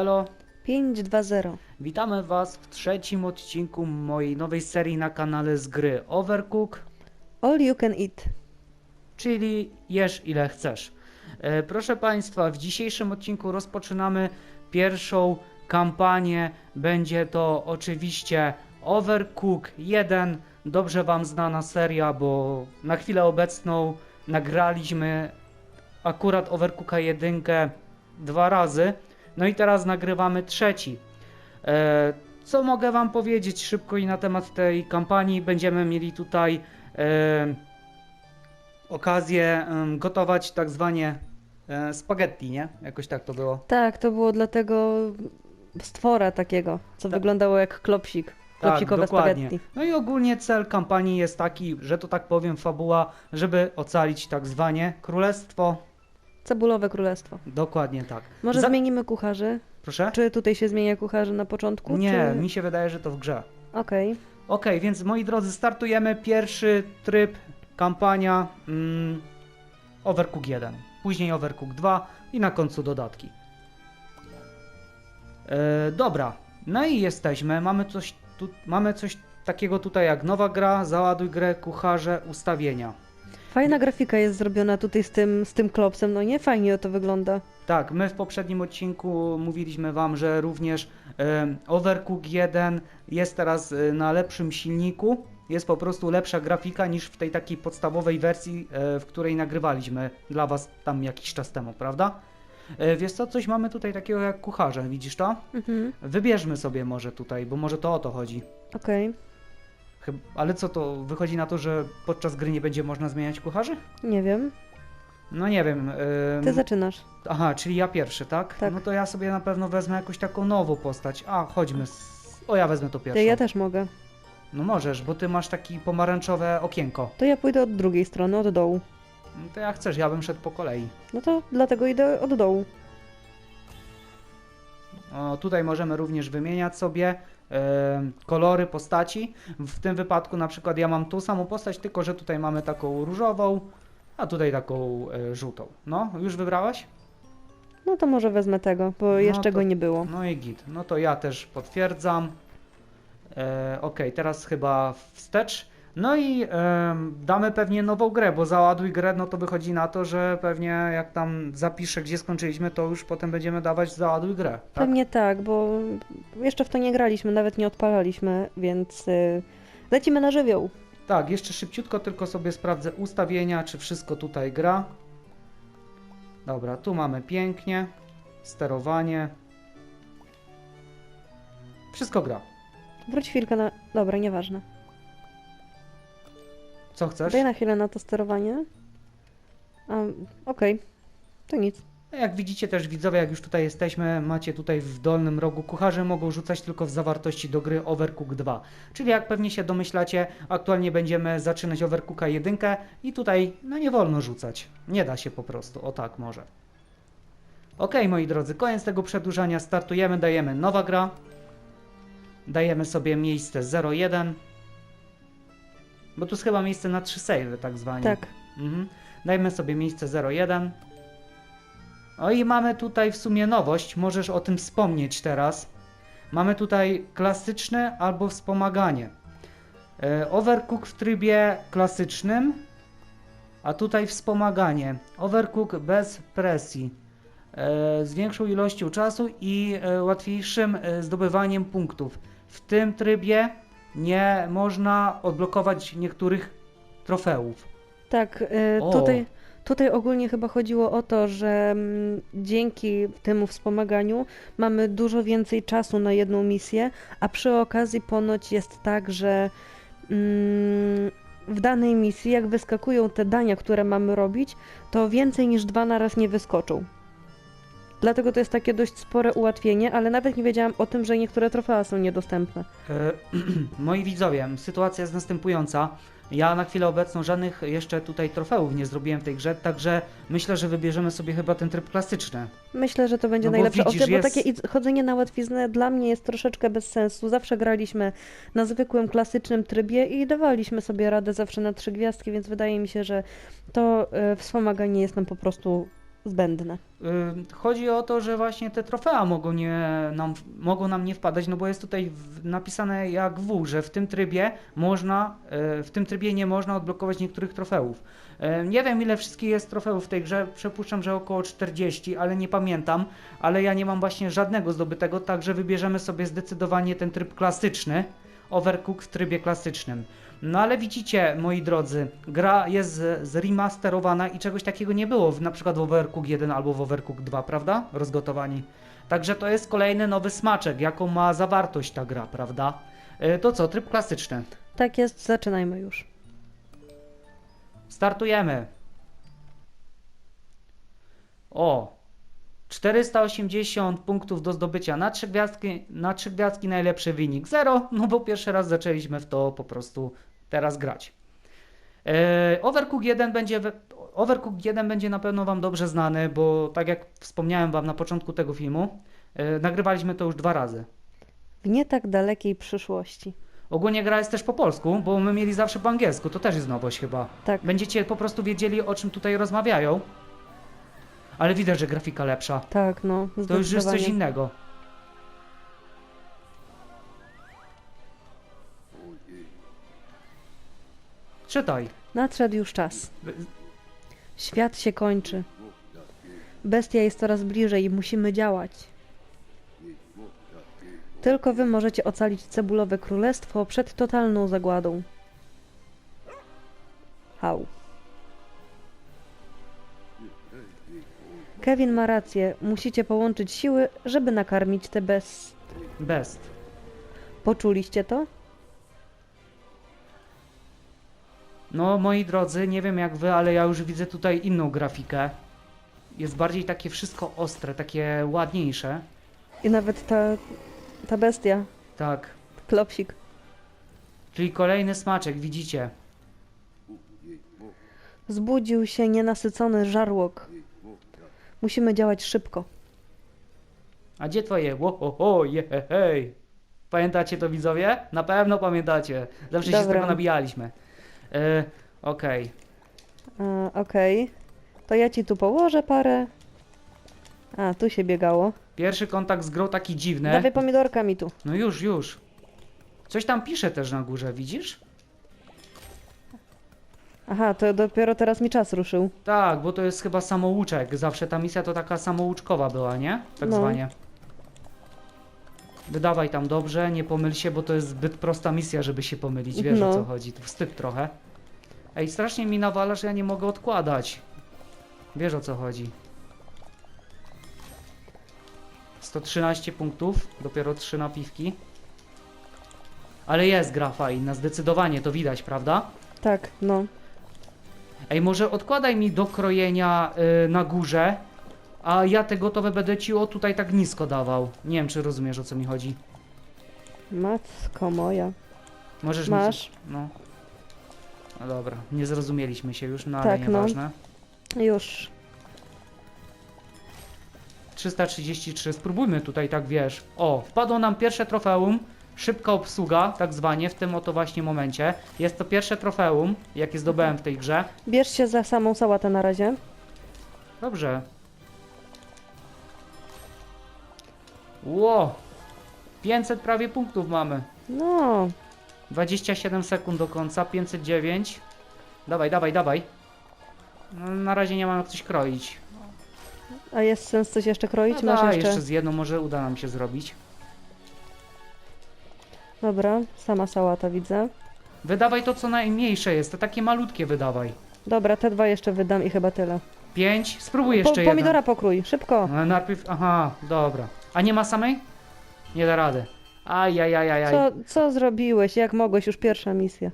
Elo, elo. 5-2-0. Witamy Was w trzecim odcinku mojej nowej serii na kanale z gry Overcook, All you can eat. czyli jesz ile chcesz. E, proszę Państwa, w dzisiejszym odcinku rozpoczynamy pierwszą kampanię. Będzie to oczywiście Overcook 1, dobrze Wam znana seria, bo na chwilę obecną nagraliśmy akurat Overcooka 1 dwa razy. No i teraz nagrywamy trzeci. E, co mogę Wam powiedzieć szybko i na temat tej kampanii? Będziemy mieli tutaj e, okazję gotować tak zwanie e, spaghetti, nie? Jakoś tak to było. Tak, to było dla tego stwora takiego, co Tak. wyglądało jak klopsik. Klopsikowe dokładnie. spaghetti. No i ogólnie cel kampanii jest taki, że to tak powiem fabuła, żeby ocalić tak zwanie królestwo. Cebulowe królestwo. Dokładnie tak. Może Za- zmienimy kucharzy? Proszę? Czy tutaj się zmienia kucharzy na początku? Nie, czy... mi się wydaje, że to w grze. Okej. Okej, więc moi drodzy, startujemy pierwszy tryb, kampania mm, Overcook 1, później Overcook 2 i na końcu dodatki. E, dobra, no i jesteśmy, mamy coś, tu, mamy coś takiego tutaj jak nowa gra, załaduj grę, kucharze, ustawienia. Fajna grafika jest zrobiona tutaj z tym, z tym klopsem, no nie? Fajnie to wygląda. Tak, my w poprzednim odcinku mówiliśmy Wam, że również e, Overcook 1 jest teraz e, na lepszym silniku. Jest po prostu lepsza grafika niż w tej takiej podstawowej wersji, e, w której nagrywaliśmy dla Was tam jakiś czas temu, prawda? E, wiesz co, coś mamy tutaj takiego jak kucharze, widzisz to? Mhm. Wybierzmy sobie może tutaj, bo może to o to chodzi. Okej. Ale co to, wychodzi na to, że podczas gry nie będzie można zmieniać kucharzy? Nie wiem. No nie wiem. e, Ty zaczynasz. Aha, czyli ja pierwszy, tak? Tak. No to ja sobie na pewno wezmę jakąś taką nową postać. A, chodźmy. Z... O, ja wezmę to pierwszą. Ja też mogę. No możesz, bo ty masz takie pomarańczowe okienko. To ja pójdę od drugiej strony, od dołu. No to jak chcesz, ja bym szedł po kolei. No to dlatego idę od dołu. O, tutaj możemy również wymieniać sobie kolory postaci. W tym wypadku na przykład ja mam tą samą postać, tylko że tutaj mamy taką różową, a tutaj taką e, żółtą. No, już wybrałaś? No to może wezmę tego, bo No jeszcze to- go nie było. No i git. No to ja też potwierdzam. E, Okej, teraz chyba wstecz. No i damy pewnie nową grę, bo załaduj grę, no to wychodzi na to, że pewnie jak tam zapiszę, gdzie skończyliśmy, to już potem będziemy dawać załaduj grę. Tak? Pewnie tak, bo jeszcze w to nie graliśmy, nawet nie odpalaliśmy, więc y, lecimy na żywioł. Tak, jeszcze szybciutko tylko sobie sprawdzę ustawienia, czy wszystko tutaj gra. Dobra, tu mamy pięknie. Sterowanie. Wszystko gra. Wróć chwilkę na... Dobra, nieważne. Co chcesz? Daj na chwilę na to sterowanie. Um, Okej, to nic. Jak widzicie też widzowie, jak już tutaj jesteśmy, macie tutaj w dolnym rogu kucharze mogą rzucać tylko w zawartości do gry Overcook 2. Czyli jak pewnie się domyślacie, aktualnie będziemy zaczynać Overcooka 1 i tutaj no nie wolno rzucać. Nie da się po prostu, o tak może. Ok, moi drodzy, koniec tego przedłużania, startujemy, dajemy nowa gra. Dajemy sobie miejsce 01. Bo tu jest chyba miejsce na 3 save tak zwanie. Tak. Mhm. Dajmy sobie miejsce 01. O i mamy tutaj w sumie nowość, możesz o tym wspomnieć teraz. Mamy tutaj klasyczne albo wspomaganie. E, Overcook w trybie klasycznym, a tutaj wspomaganie. Overcook bez presji. E, Z większą ilością czasu i e, łatwiejszym zdobywaniem punktów. W tym trybie nie można odblokować niektórych trofeów. Tak, y, tutaj, tutaj ogólnie chyba chodziło o to, że mm, dzięki temu wspomaganiu mamy dużo więcej czasu na jedną misję, a przy okazji ponoć jest tak, że mm, w danej misji, jak wyskakują te dania, które mamy robić, to więcej niż dwa naraz nie wyskoczą. Dlatego to jest takie dość spore ułatwienie, ale nawet nie wiedziałam o tym, że niektóre trofea są niedostępne. E, Moi widzowie, sytuacja jest następująca. Ja na chwilę obecną żadnych jeszcze tutaj trofeów nie zrobiłem w tej grze, także myślę, że wybierzemy sobie chyba ten tryb klasyczny. Myślę, że to będzie No bo najlepsza widzisz, opcja, bo jest- takie idz- chodzenie na łatwiznę dla mnie jest troszeczkę bez sensu. Zawsze graliśmy na zwykłym, klasycznym trybie i dawaliśmy sobie radę zawsze na trzy gwiazdki, więc wydaje mi się, że to e, wspomaganie jest nam po prostu zbędne. Y, Chodzi o to, że właśnie te trofea mogą, nie, nam, mogą nam nie wpadać, no bo jest tutaj napisane jak w, że w tym trybie można, y, w tym trybie nie można odblokować niektórych trofeów. Y, Nie wiem ile wszystkich jest trofeów w tej grze, przypuszczam, że około 40, ale nie pamiętam, ale ja nie mam właśnie żadnego zdobytego, także wybierzemy sobie zdecydowanie ten tryb klasyczny, Overcook w trybie klasycznym. No ale widzicie, moi drodzy, gra jest zremasterowana i czegoś takiego nie było w, na przykład w Overcook 1 albo w Overcook 2, prawda? Rozgotowani. Także to jest kolejny nowy smaczek, jaką ma zawartość ta gra, prawda? E, To co, tryb klasyczny. Tak jest, zaczynajmy już. Startujemy. O! 480 punktów do zdobycia na trzy gwiazdki, na trzy gwiazdki najlepszy wynik 0, no bo pierwszy raz zaczęliśmy w to po prostu teraz grać. E, Overcook 1 będzie Overcook 1 będzie na pewno wam dobrze znany, bo tak jak wspomniałem wam na początku tego filmu, e, nagrywaliśmy to już dwa razy. W nie tak dalekiej przyszłości. Ogólnie gra jest też po polsku, bo my mieli zawsze po angielsku, to też jest nowość chyba. Tak, Będziecie po prostu wiedzieli, o czym tutaj rozmawiają. Ale widać, że grafika lepsza. tak, no. To już jest coś innego. Czytaj. Nadszedł już czas. Świat się kończy. Bestia jest coraz bliżej i musimy działać. Tylko wy możecie ocalić cebulowe królestwo przed totalną zagładą. Hał. Kevin ma rację. Musicie połączyć siły, żeby nakarmić te bez... Best. Poczuliście to? No, moi drodzy, nie wiem jak wy, ale ja już widzę tutaj inną grafikę. Jest bardziej takie wszystko ostre, takie ładniejsze. I nawet ta... ta bestia. Tak. Klopsik. Czyli kolejny smaczek, widzicie. Zbudził się nienasycony żarłok. Musimy działać szybko. A gdzie twoje? Wo, ho, ho, je, he, hej. Pamiętacie to widzowie? Na pewno pamiętacie. Zawsze się z Dobra. tego nabijaliśmy. E, Okej. E, Okej. To ja ci tu położę parę. A, tu się biegało. Pierwszy kontakt z grą taki dziwny. Dawaj pomidorka mi tu. No już, już. Coś tam pisze też na górze, widzisz? Aha, to dopiero teraz mi czas ruszył. Tak, bo to jest chyba samouczek. Zawsze ta misja to taka samouczkowa była, nie? Tak No. zwanie. Wydawaj tam dobrze, nie pomyl się, bo to jest zbyt prosta misja, żeby się pomylić. Wiesz o No. co chodzi. To wstyd trochę. Ej, strasznie mi nawala, że ja nie mogę odkładać. Wiesz o co chodzi. 113 punktów, dopiero 3 napiwki. Ale jest gra fajna, zdecydowanie to widać, prawda? Tak, no. Ej, może odkładaj mi do krojenia y, na górze, a ja te gotowe będę ci o tutaj tak nisko dawał. Nie wiem, czy rozumiesz o co mi chodzi. Matko moja. Możesz mi... Masz. No. No dobra, nie zrozumieliśmy się już, no ale Tak, no. nieważne. Już. 333, spróbujmy tutaj tak, wiesz. O, wpadło nam pierwsze trofeum, szybka obsługa, tak zwanie, w tym oto właśnie momencie. Jest to pierwsze trofeum, jakie zdobyłem w tej grze. Bierz się za samą sałatę na razie. Dobrze. Ło! 500 prawie punktów mamy. No. 27 sekund do końca, 509. Dawaj, dawaj, dawaj. No, na razie nie mam jak coś kroić. A jest sens coś jeszcze kroić? No Masz daj, jeszcze. jeszcze z jedną może uda nam się zrobić. Dobra, sama sałata widzę. Wydawaj to co najmniejsze jest, te takie malutkie wydawaj. Dobra, te dwa jeszcze wydam i chyba tyle. 5, spróbuj Po, jeszcze pomidora pokrój, szybko. No, najpierw, aha, dobra. A nie ma samej? Nie da rady. Ajajajajaj. Co, co zrobiłeś? Jak mogłeś? Już pierwsza misja.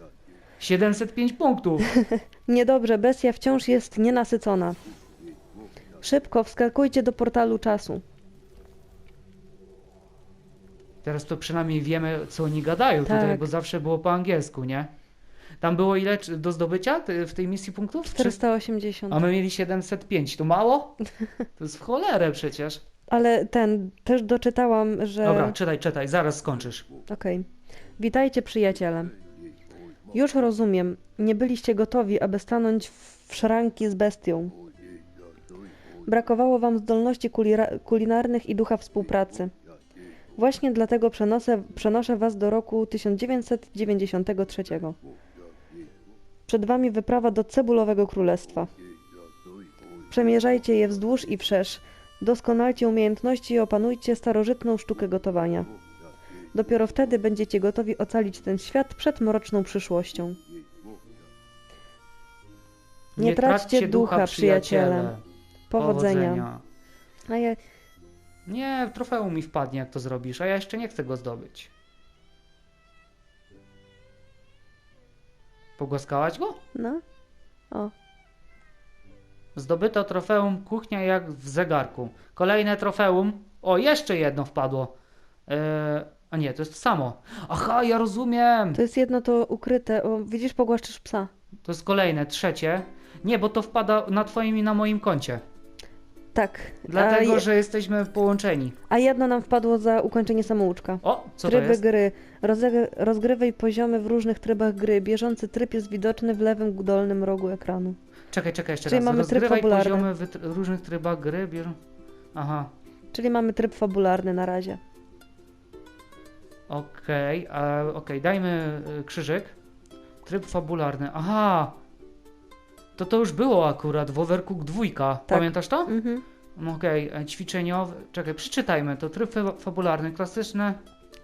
705 punktów. Niedobrze, bestia wciąż jest nienasycona. Szybko, wskakujcie do portalu czasu. Teraz to przynajmniej wiemy, co oni gadają tutaj, Tak. bo zawsze było po angielsku, nie? Tam było ile do zdobycia w tej misji punktów? 480. A my mieli 705. To mało? To jest w cholerę przecież. Ale ten, też doczytałam, że... Dobra, czytaj, czytaj, zaraz skończysz. Okej. Witajcie, przyjaciele. Już rozumiem, nie byliście gotowi, aby stanąć w szranki z bestią. Brakowało wam zdolności kulinarnych i ducha współpracy. Właśnie dlatego przenoszę, przenoszę was do roku 1993. Przed wami wyprawa do Cebulowego Królestwa. Przemierzajcie je wzdłuż i wszerz. Doskonalcie umiejętności i opanujcie starożytną sztukę gotowania. Dopiero wtedy będziecie gotowi ocalić ten świat przed mroczną przyszłością. Nie traćcie ducha, przyjaciele. Powodzenia. A ja, Nie, trofeum mi wpadnie, jak to zrobisz, a ja jeszcze nie chcę go zdobyć. Pogłaskałaś go? no. O, Zdobyto trofeum kuchnia jak w zegarku. Kolejne trofeum. O, jeszcze jedno wpadło. Eee, a nie, to jest to samo. Aha, ja rozumiem. to jest jedno to ukryte. O, widzisz, pogłaszczysz psa. To jest kolejne, trzecie. Nie, bo to wpada na twoim i na moim koncie. Tak. Dlatego, a, że jesteśmy połączeni. a jedno nam wpadło za ukończenie samouczka. O, co to Tryby jest? gry. Rozeg- rozgrywaj poziomy w różnych trybach gry. Bieżący tryb jest widoczny w lewym dolnym rogu ekranu. Czekaj, czekaj jeszcze Czyli raz. mamy tryb Rozgrywaj fabularny. poziomy w tr- różnych trybach gry. Bier... Aha, Czyli mamy tryb fabularny na razie. okej, a okej, dajmy y, krzyżyk. Tryb fabularny. Aha! To to już było akurat w Overcook 2. Tak. Pamiętasz to? Mhm. Okej, e, ćwiczeniowy. Czekaj, przeczytajmy to. Tryb fa- fabularny, klasyczny.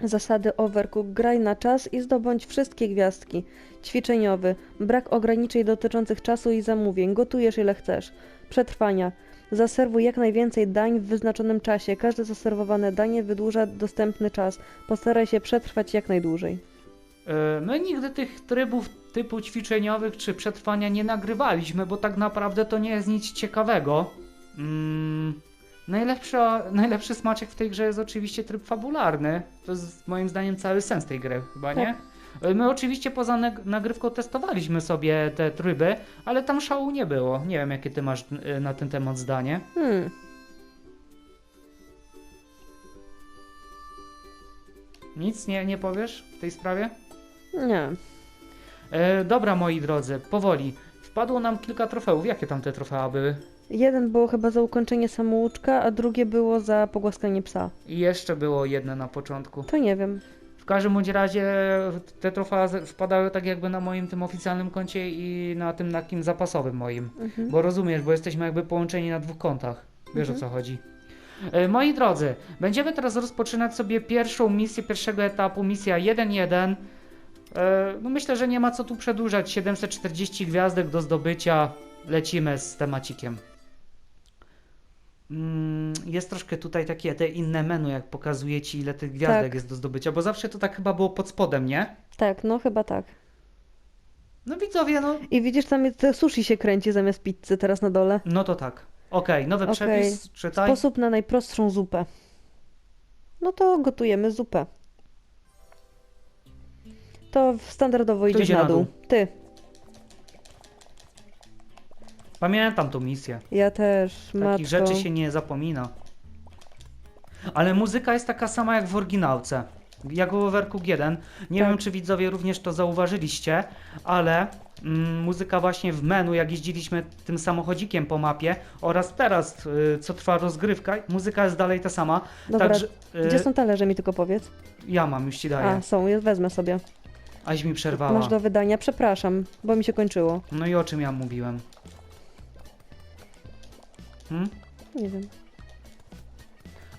Zasady Overcook. Graj na czas i zdobądź wszystkie gwiazdki. Ćwiczeniowy. Brak ograniczeń dotyczących czasu i zamówień. Gotujesz ile chcesz. Przetrwania. Zaserwuj jak najwięcej dań w wyznaczonym czasie. Każde zaserwowane danie wydłuża dostępny czas. Postaraj się przetrwać jak najdłużej. E, My nigdy tych trybów typu ćwiczeniowych czy przetrwania nie nagrywaliśmy, bo tak naprawdę to nie jest nic ciekawego. Mm, najlepsza, najlepszy smaczek w tej grze jest oczywiście tryb fabularny. To jest moim zdaniem cały sens tej gry, chyba nie? E, My oczywiście poza nag- nagrywką testowaliśmy sobie te tryby, ale tam szału nie było. Nie wiem, jakie ty masz e, na ten temat zdanie. Hmm. Nic nie, nie powiesz w tej sprawie? Nie. E, dobra, moi drodzy, powoli. Wpadło nam kilka trofeów. Jakie tam te trofea były? Jeden było chyba za ukończenie samouczka, a drugie było za pogłaskanie psa. I jeszcze było jedno na początku. To nie wiem. W każdym bądź razie te trofea wpadały tak jakby na moim tym oficjalnym koncie i na tym takim zapasowym moim. Mhm. Bo rozumiesz, bo jesteśmy jakby połączeni na dwóch kontach. Wiesz Mhm. o co chodzi. E, Moi drodzy, będziemy teraz rozpoczynać sobie pierwszą misję pierwszego etapu, misja 1.1. E, No myślę, że nie ma co tu przedłużać. 740 gwiazdek do zdobycia. Lecimy z temacikiem. Mm, Jest troszkę tutaj takie te inne menu, jak pokazuje ci ile tych gwiazdek Tak. jest do zdobycia, bo zawsze to tak chyba było pod spodem, nie? Tak, no chyba tak. No widzowie, no, I widzisz, tam sushi się kręci zamiast pizzy teraz na dole. no to tak. Okej, nowy Okej. przepis, czytaj. Sposób na najprostszą zupę. No to gotujemy zupę. To standardowo idziesz idzie na na dół. Ty, Pamiętam tą misję. ja też, Takich matko. rzeczy się nie zapomina. Ale muzyka jest taka sama jak w oryginałce. Jak w Overcook 1. Nie Tak. wiem, czy widzowie również to zauważyliście, ale mm, muzyka właśnie w menu, jak jeździliśmy tym samochodzikiem po mapie oraz teraz, y, co trwa rozgrywka, muzyka jest dalej ta sama. Dobra, Także, y, gdzie są talerze mi tylko powiedz? Ja mam, już ci daję. A, są, ja wezmę sobie. Aś mi przerwała. Masz do wydania, przepraszam, bo mi się kończyło. No i o czym ja mówiłem? Hmm? Nie wiem.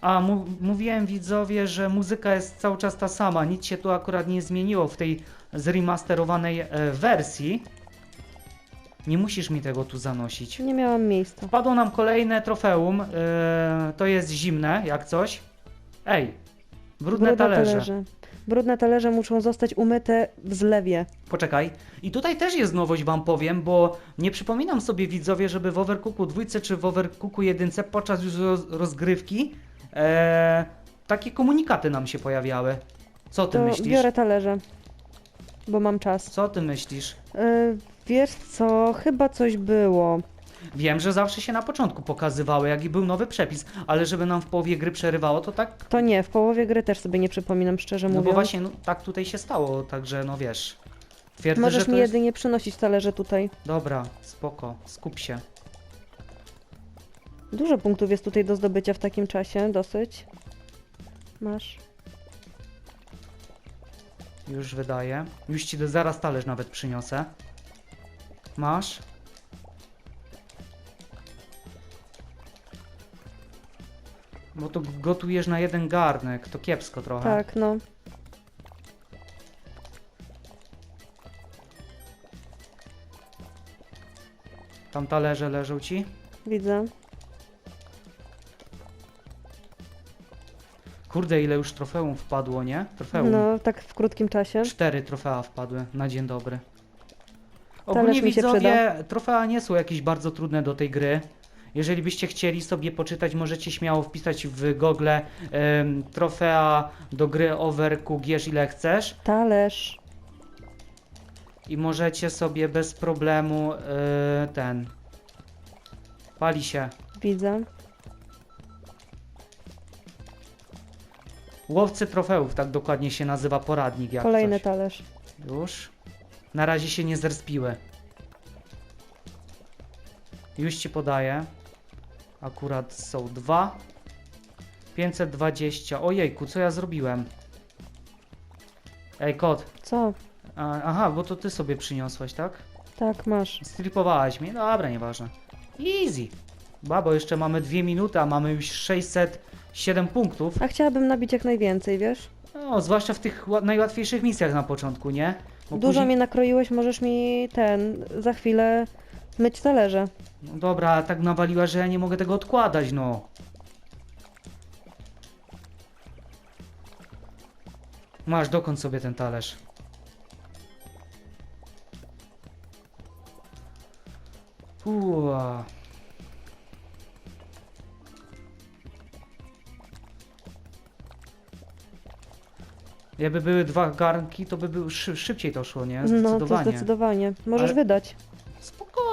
A, mu- mówiłem widzowie, że muzyka jest cały czas ta sama. Nic się tu akurat nie zmieniło w tej zremasterowanej e, wersji. Nie musisz mi tego tu zanosić. Nie miałam miejsca. Wpadło nam kolejne trofeum. e, to jest zimne, jak coś. Ej, brudne, talerze. Brudne talerze muszą zostać umyte w zlewie. Poczekaj. I tutaj też jest nowość, wam powiem, bo nie przypominam sobie widzowie, żeby w Overcooku 2 czy w Overcooku 1 podczas już roz- rozgrywki e, takie komunikaty nam się pojawiały. Co ty To myślisz? biorę talerze, bo mam czas. Co ty myślisz? Yy, wiesz co, chyba coś było. Wiem, że zawsze się na początku pokazywały, jaki był nowy przepis, ale żeby nam w połowie gry przerywało, to tak. To nie, w połowie gry też sobie nie przypominam, szczerze No mówiąc. bo właśnie no, tak tutaj się stało, także no wiesz. Twierdzę, Możesz że to mi jest... jedynie przynosić talerze tutaj. Dobra, spoko, skup się. Dużo punktów jest tutaj do zdobycia w takim czasie, dosyć. Masz. Już wydaje. Już ci do, zaraz talerz nawet przyniosę. Masz? Bo to gotujesz na jeden garnek, to kiepsko trochę. Tak, no. Tam talerze leżą ci. Widzę. Kurde, ile już trofeum wpadło, nie? Trofeum. No, tak w krótkim czasie. Cztery trofea wpadły na dzień dobry. Talerz Ogólnie mi się widzowie, trofea nie są jakieś bardzo trudne do tej gry. Jeżeli byście chcieli sobie poczytać, możecie śmiało wpisać w Google trofea do gry Overcook, gierz ile chcesz Talerz. i możecie sobie bez problemu e, ten... Pali się. Widzę. Łowcy trofeów, tak dokładnie się nazywa poradnik jak Kolejny coś. talerz. Już. Na razie się nie zerspiły. Już ci podaję. Akurat są dwa. 520. Ojejku, co ja zrobiłem? Ej, kot. Co? A, aha, bo to ty sobie przyniosłaś, tak? Tak, masz. Stripowałaś mnie. Dobra, nieważne. Easy. Babo, jeszcze mamy dwie minuty, a mamy już 607 punktów. A chciałabym nabić jak najwięcej, wiesz? No, zwłaszcza w tych ła- najłatwiejszych misjach na początku, nie? Bo Dużo później- mnie nakroiłeś, możesz mi ten, za chwilę myć talerze. No dobra, tak nawaliła, że ja nie mogę tego odkładać, no. Masz, dokąd sobie ten talerz. Uła. Jakby były dwa garnki, to by był szy szybciej to szło, nie? No, to Zdecydowanie. zdecydowanie. Możesz Ale- wydać.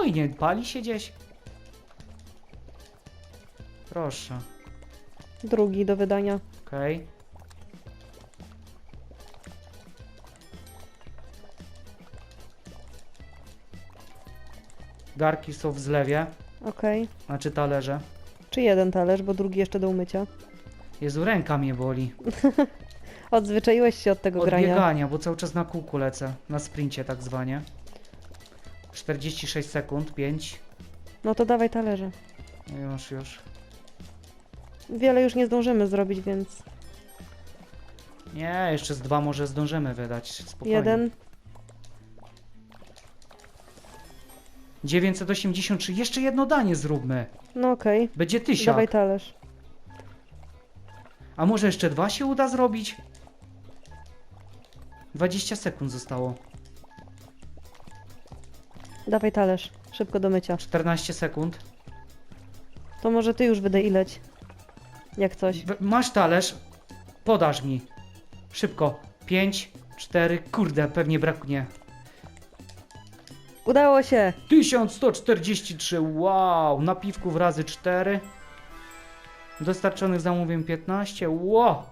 Spokojnie, pali się gdzieś. Proszę, Drugi do wydania. okej. Garki są w zlewie, Okej. znaczy talerze. Czy jeden talerz, bo drugi jeszcze do umycia. Jezu, ręka mnie boli. Odzwyczaiłeś się od tego Od grania. biegania, bo cały czas na kółku lecę. Na sprincie tak zwanie. 46 sekund, 5. No to dawaj talerze. Już, już. Wiele już nie zdążymy zrobić, więc Nie, jeszcze z dwa może zdążymy wydać. Spokojnie. jeden. 983. Jeszcze jedno danie zróbmy. No okej. Będzie tysiak. Dawaj talerz. A może jeszcze dwa się uda zrobić? 20 sekund zostało. Dawaj talerz. Szybko do mycia. 14 sekund. To może ty już wydaj ileć. Jak coś. W- Masz talerz. Podasz mi. Szybko. 5, 4. Kurde, pewnie braknie. Udało się! 1143. Wow. Napiwków razy 4. Dostarczonych zamówień 15. Wow.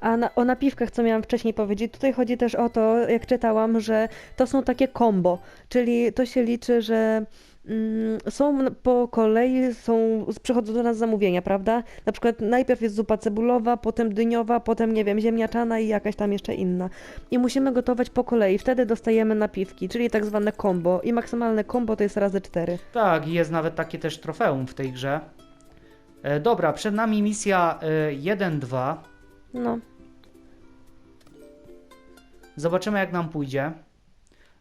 A na, o napiwkach, co miałam wcześniej powiedzieć, tutaj chodzi też o to, jak czytałam, że to są takie combo, czyli to się liczy, że mm, są po kolei, są, przychodzą do nas zamówienia, prawda? Na przykład najpierw jest zupa cebulowa, potem dyniowa, potem, nie wiem, ziemniaczana i jakaś tam jeszcze inna. I musimy gotować po kolei, wtedy dostajemy napiwki, czyli tak zwane combo i maksymalne combo to jest razy 4. Tak, i jest nawet takie też trofeum w tej grze. E, dobra, przed nami misja e, 1-2. No, Zobaczymy jak nam pójdzie.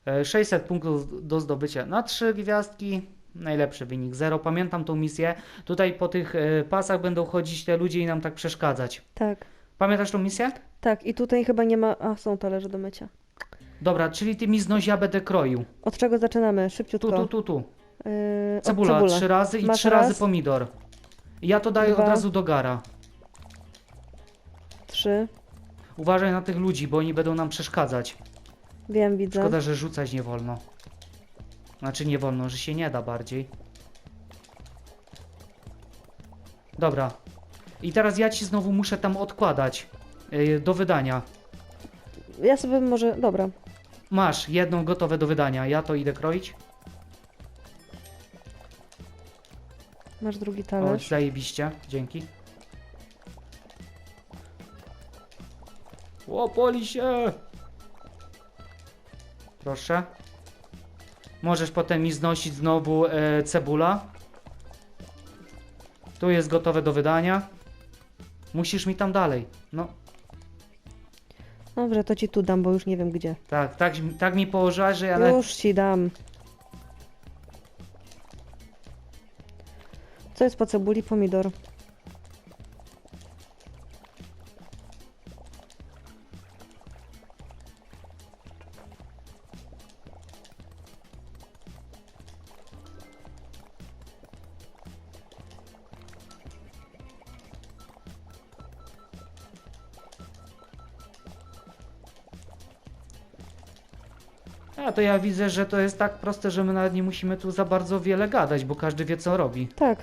E, 600 punktów do zdobycia na 3 gwiazdki. Najlepszy wynik 0. Pamiętam tą misję. Tutaj po tych e, pasach będą chodzić te ludzie i nam tak przeszkadzać. tak, Pamiętasz tą misję? tak i tutaj chyba nie ma, a są talerze do mycia. Dobra, czyli ty mi znoś ja będę kroił. Od czego zaczynamy? Szybciutko. Tu, tu, tu, tu. Yy, Cebula, cebula. trzy razy i Masz trzy razy raz? pomidor. I Ja to daję Dwa. od razu do gara. Trzy. Uważaj na tych ludzi, bo oni będą nam przeszkadzać. Wiem, widzę. Szkoda, że rzucać nie wolno. Znaczy nie wolno, że się nie da bardziej. Dobra. I teraz ja ci znowu muszę tam odkładać. yy, do wydania. Ja sobie może. Dobra. Masz jedną gotowe do wydania. Ja to idę kroić. Masz drugi O, talerz. zajebiście, dzięki. Łopoli się! Proszę. Możesz potem mi znosić znowu e, cebula. Tu jest gotowe do wydania. Musisz mi tam dalej. No, Dobrze, to ci tu dam, bo już nie wiem gdzie. tak, tak, tak mi położyłaś, że ja... na- Już ci dam. Co jest po cebuli? Pomidor. To ja widzę, że to jest tak proste, że my nawet nie musimy tu za bardzo wiele gadać, bo każdy wie co robi. Tak.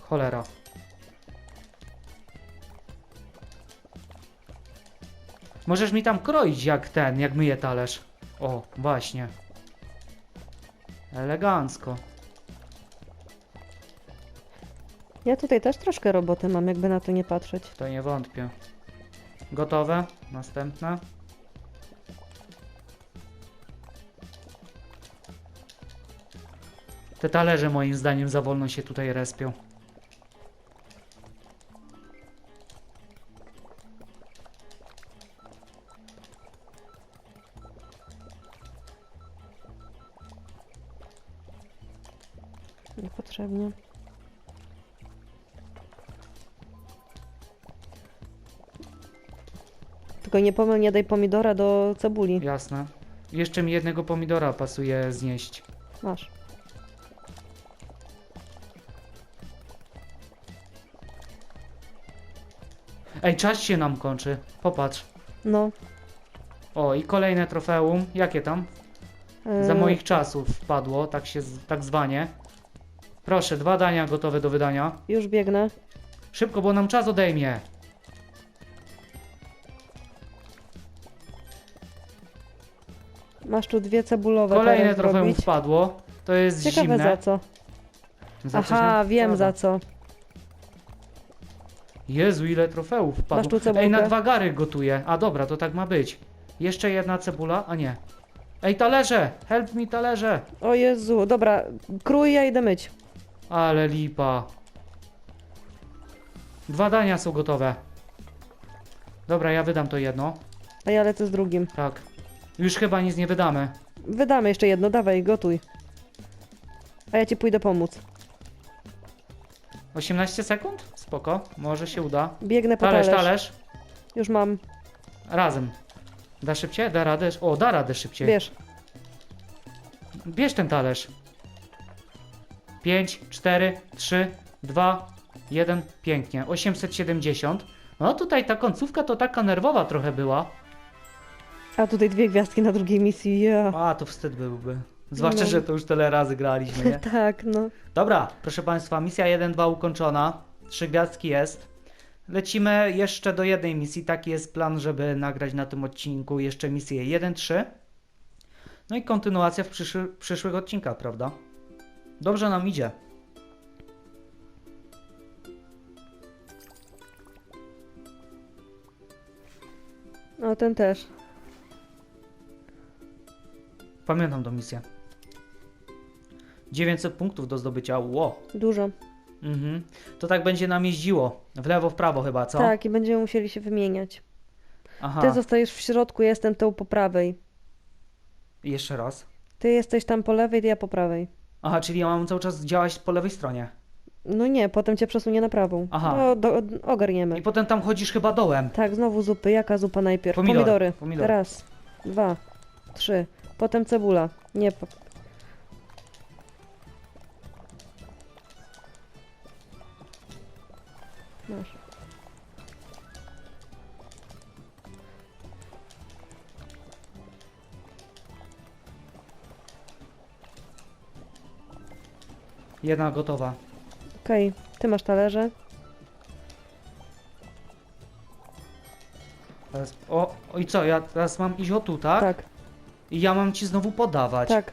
Cholera. Możesz mi tam kroić jak ten, jak myję talerz. O, właśnie. Elegancko. Ja tutaj też troszkę roboty mam, jakby na to nie patrzeć. To nie wątpię. Gotowe? Następne. Te talerze moim zdaniem za wolno się tutaj respią. Nie pomyl, nie daj pomidora do cebuli. Jasne. Jeszcze mi jednego pomidora pasuje znieść. Masz. Ej, czas się nam kończy. Popatrz. No. O, i kolejne trofeum. Jakie tam? Za e, moich czasów wpadło, tak się, z- tak zwanie. Proszę, dwa dania gotowe do wydania. Już biegnę. Szybko, bo nam czas odejmie. Masz tu dwie cebulowe Kolejne teraz trofeum zrobić. wpadło. To jest Ciekawe zimne. za co. Za coś Aha, nam wiem za co. Jezu, ile trofeów wpadło. Masz tu cebulkę? Ej, na dwa gary gotuję. A dobra, to tak ma być. Jeszcze jedna cebula? A nie. Ej, talerze! Help mi talerze! O Jezu, dobra, krój, ja idę myć. Ale lipa. Dwa dania są gotowe. Dobra, ja wydam to jedno. A ja lecę z drugim. Tak. Już chyba nic nie wydamy. Wydamy jeszcze jedno, dawaj, gotuj. A ja ci pójdę pomóc. 18 sekund? Spoko, może się uda. Biegnę po Talerz, talerz. talerz. Już mam, Razem. Da szybciej? Da radę? O, da radę szybciej. bierz. Bierz ten talerz. 5, 4, 3, 2, 1. Pięknie. 870. No tutaj ta końcówka to taka nerwowa trochę była. A tutaj dwie gwiazdki na drugiej misji, ja. A, to wstyd byłby. Zwłaszcza, No. że to już tyle razy graliśmy, nie? Tak, no. Dobra, proszę Państwa, misja 1-2 ukończona. Trzy gwiazdki jest. Lecimy jeszcze do jednej misji. Taki jest plan, żeby nagrać na tym odcinku jeszcze misję 1-3. No i kontynuacja w przyszły, przyszłych odcinkach, prawda? Dobrze nam idzie. No ten też. Pamiętam tą misję. 900 punktów do zdobycia. Ło. Dużo. Mhm. To tak będzie nam jeździło. W lewo, w prawo chyba, co? Tak, i będziemy musieli się wymieniać. Aha. Ty zostajesz w środku, ja jestem tą po prawej. Jeszcze raz. Ty jesteś tam po lewej, ja po prawej. Aha, czyli ja mam cały czas działać po lewej stronie. No nie, potem cię przesunie na prawą. Aha. No, do, ogarniemy. I potem tam chodzisz chyba dołem. Tak, znowu zupy. Jaka zupa najpierw? Pomidory. pomidory. Raz, dwa, trzy. Potem cebula. Nie, po... Masz. Jedna gotowa. Okej, ty masz talerze. Teraz, o, o i co, ja teraz mam iść o tu, tak? Tak, I ja mam ci znowu podawać. tak,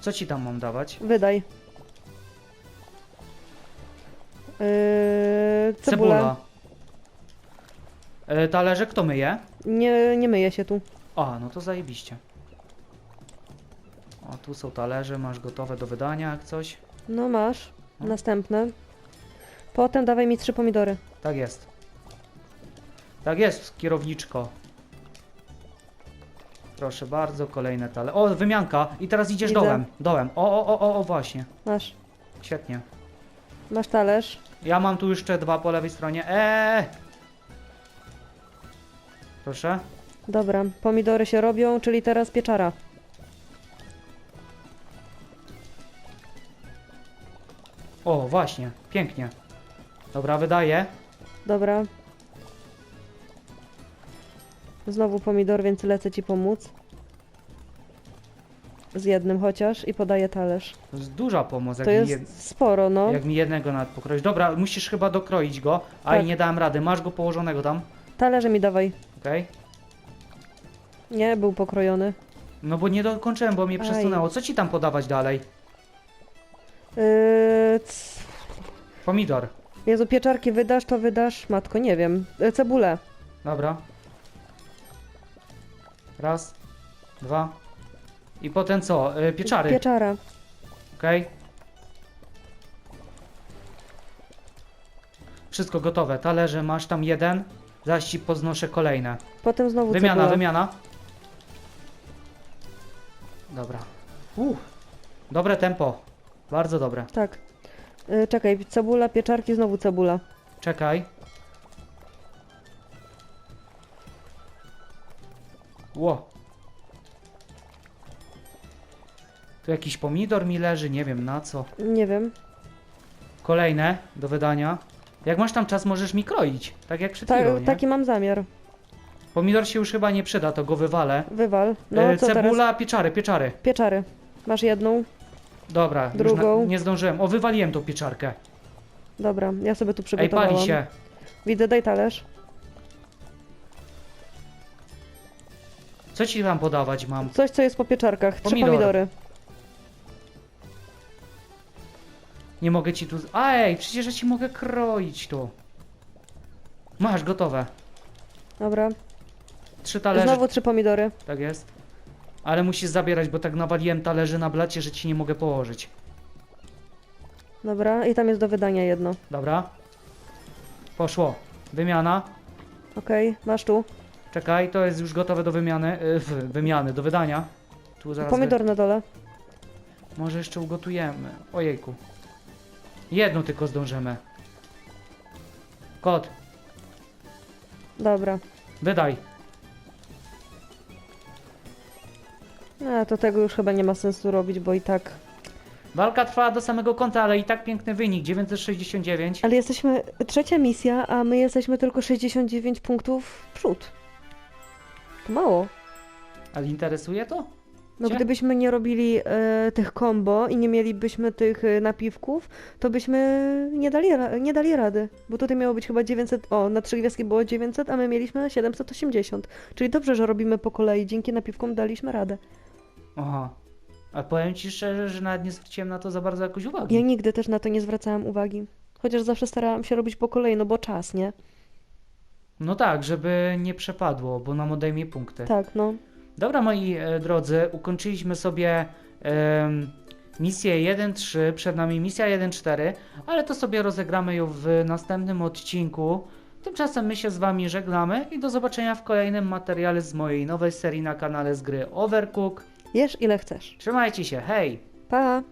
Co ci tam mam dawać? wydaj. Yy, cebula. E, talerze kto myje? Nie, nie myje się tu. A, no to zajebiście. O, tu są talerze, masz gotowe do wydania, jak coś. No masz. No. Następne. Potem dawaj mi trzy pomidory. Tak jest. Tak jest, kierowniczko. Proszę bardzo, kolejne tale. O, wymianka. I teraz idziesz Widzę. dołem. Dołem. O, o, o, o, o, właśnie. Masz. Świetnie. Masz talerz. Ja mam tu jeszcze dwa po lewej stronie. Eee! Proszę. Dobra, pomidory się robią, czyli teraz pieczara. O, właśnie. Pięknie. Dobra, wydaję. Dobra. Znowu pomidor, więc lecę ci pomóc. Z jednym chociaż i podaję talerz. To jest duża pomoc, jak, To mi, jest jed... sporo, no. jak mi jednego nawet pokroić. Dobra, musisz chyba dokroić go. A Tak. i nie dałem rady. Masz go położonego tam. Talerze mi dawaj. Okej. Nie, był pokrojony. No bo nie dokończyłem, bo mnie Aj. przesunęło. Co ci tam podawać dalej? Yy, c- Pomidor. Jezu, pieczarki wydasz, to wydasz. Matko, nie wiem. Yy, cebulę. Dobra. Raz, dwa. I potem co? Y, pieczary. Pieczara. Okej. Wszystko gotowe. Talerze masz tam jeden. Zaś ci poznoszę kolejne. Potem znowu Wymiana, cebula. wymiana. Dobra. Uh. Dobre tempo. Bardzo dobre. Tak. Yy, czekaj, cebula, pieczarki, znowu cebula. Czekaj. Ło. Tu jakiś pomidor mi leży, nie wiem na co. Nie wiem. Kolejne do wydania. Jak masz tam czas, możesz mi kroić. Tak jak przed Ta, chwilą, nie? taki mam zamiar. Pomidor się już chyba nie przyda, to go wywalę. Wywal. No, E, co teraz? cebula, pieczary, pieczary. Pieczary. Masz jedną. Dobra, już Drugą. na, nie zdążyłem. O, wywaliłem tą pieczarkę. Dobra, ja sobie tu Ej, przygotowałam. pali się. Widzę, daj talerz. Co ci tam podawać mam? Coś, co jest po pieczarkach. Trzy Pomidor. pomidory. Nie mogę ci tu... z- A, Ej, przecież ja ci mogę kroić tu. Masz, gotowe. Dobra. Trzy talerze. Znowu trzy pomidory. Tak jest. Ale musisz zabierać, bo tak nawaliłem talerzy na blacie, że ci nie mogę położyć. Dobra, i tam jest do wydania jedno. Dobra. Poszło. Wymiana. Okej, masz tu. Czekaj, to jest już gotowe do wymiany. y, w- wymiany, do wydania. Tu zaraz. Pomidor na dole. Wy... Może jeszcze ugotujemy. Ojejku. Jedno tylko zdążymy. Kot, Dobra. wydaj. A, to tego już chyba nie ma sensu robić, bo i tak... Walka trwała do samego końca, ale i tak piękny wynik. 969. Ale jesteśmy... Trzecia misja, a my jesteśmy tylko 69 punktów w przód. To mało. Ale interesuje to? No Cię? gdybyśmy nie robili e, tych combo i nie mielibyśmy tych e, napiwków, to byśmy nie dali, ra- nie dali rady. Bo tutaj miało być chyba 900, o, na trzy gwiazdki było 900, a my mieliśmy 780. Czyli dobrze, że robimy po kolei. Dzięki napiwkom daliśmy radę. Aha. A powiem ci szczerze, że nawet nie zwróciłem na to za bardzo jakoś uwagi. Ja nigdy też na to nie zwracałam uwagi. Chociaż zawsze starałam się robić po kolei, no bo czas, nie? No tak, żeby nie przepadło, bo nam odejmie punkty. Tak, no. Dobra, moi e, drodzy, ukończyliśmy sobie em, misję 1.3, przed nami misja 1.4, ale to sobie rozegramy ją w następnym odcinku. Tymczasem my się z wami żegnamy i do zobaczenia w kolejnym materiale z mojej nowej serii na kanale z gry Overcook. Jesz ile chcesz. Trzymajcie się, hej! Pa!